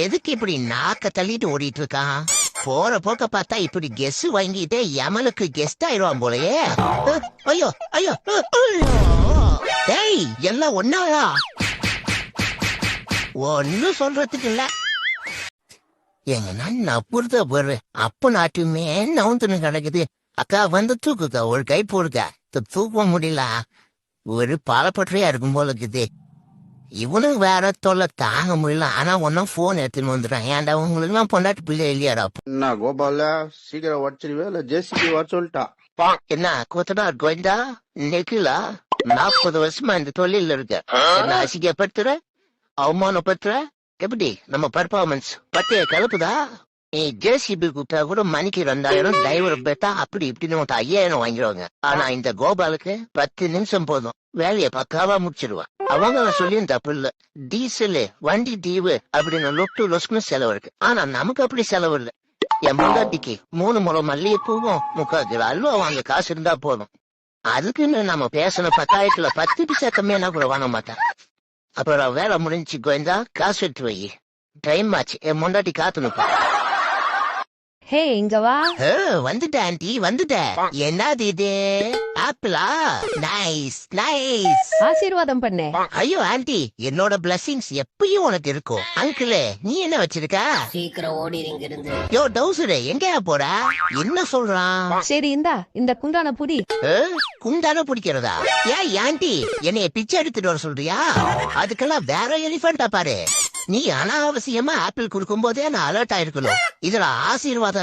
எதுக்கு இப்படி நாக்க தள்ளிட்டு ஓடிட்டு இருக்கான் போற போக்க பார்த்தா இப்படி கெஸ் வாங்கிட்டே எமலுக்கு கெஸ்ட் ஆயிடுவான் போலயே. ஐயோ ஐயோ டேய் எல்லாம் ஒன்னாயா ஒன்னும் சொல்றதுக்கு இல்ல. எங்க நான் புரித போரு. அப்ப நாட்டுமே நவுந்துன்னு கிடக்குது. அக்கா வந்து தூக்குக்கா ஒரு கை போடுக்க. தூக்க முடியல. ஒரு பாலப்பற்றையா இருக்கும் போல இருக்குது. இவனும் வேற தொல்லை தாங்க முடியல. ஆனா ஒன்னும் போன் எடுத்துன்னு வந்துட்டான் ஏன்டா உங்களுக்கு எல்லாம் பொண்டாட்டி பிள்ளை இல்லையாடா? என்ன கோபால சீக்கிரம் உடச்சிருவே இல்ல ஜேசிபி வர சொல்லிட்டா என்ன கொத்தனா கோயந்தா நெக்கிலா? நாற்பது வருஷமா இந்த தொழில இருக்க. என்ன அசிங்கப்படுத்துற? அவமானப்படுத்துற? எப்படி? நம்ம பர்ஃபார்மன்ஸ் பத்திய கலப்புதா நீ ஜேசிபி கூப்பிட்டா கூட மணிக்கு ரெண்டாயிரம் டிரைவர் பேட்டா அப்படி இப்படின்னு ஐயாயிரம் வாங்கிடுவாங்க. ஆனா இந்த கோபாலுக்கு பத்து நிமிஷம் போதும். வேலையை பக்காவா முடிச்சிருவான் அவங்க சொல்லியும் தப்பு இல்ல டீசலு வண்டி தீவு அப்படின்னு லொட்டு லொஸ்க்குன்னு செலவு இருக்கு. ஆனா நமக்கு அப்படி செலவு இல்ல. என் முண்டாட்டிக்கு மூணு முறை மல்லிகை பூவும் முக்கால் கிலோ அல்வா வாங்க காசு இருந்தா போதும். அதுக்குன்னு நம்ம பேசின பத்தாயிரத்துல பத்து பிசா கம்மியானா கூட வாங்க மாட்டேன் அப்புறம் வேலை முடிஞ்சு கோயந்தா காசு எடுத்து வை. டைம் ஆச்சு. என் முண்டாட்டி காத்து நிப்பா. ஹே இங்க வா. ஏ, வந்துட்டேன் ஆண்டி வந்துட்டேன் என்னது இது? ஆப்பிளா? Nice nice. ஆசீர்வாதம் பண்ணு. ஐயோ ஆண்டி என்னோட பிளஸிங்ஸ் எப்பயும் உனக்கு இருக்கும். அங்கிள் நீ என்ன வச்சிருக்க? சீக்கிரம் ஓடிடுங்க இருந்து யோ டவுசரு எங்கயா போற? என்ன சொல்றான்? சரி இந்தா இந்த குண்டான புடி. ஏ, குண்டான பிடிக்கிறதா? ஏன் ஆண்டி என்னைய பிச்சை எடுத்துட்டு வர சொல்றியா? அதுக்கெல்லாம் வேற எலிஃபண்டா பாரு. நீ அனாவசியமா ஆப்பிள் கொடுக்கும் போதே நான் அலர்ட் ஆயிருக்கணும். இதுல ஆசீர்வாதம்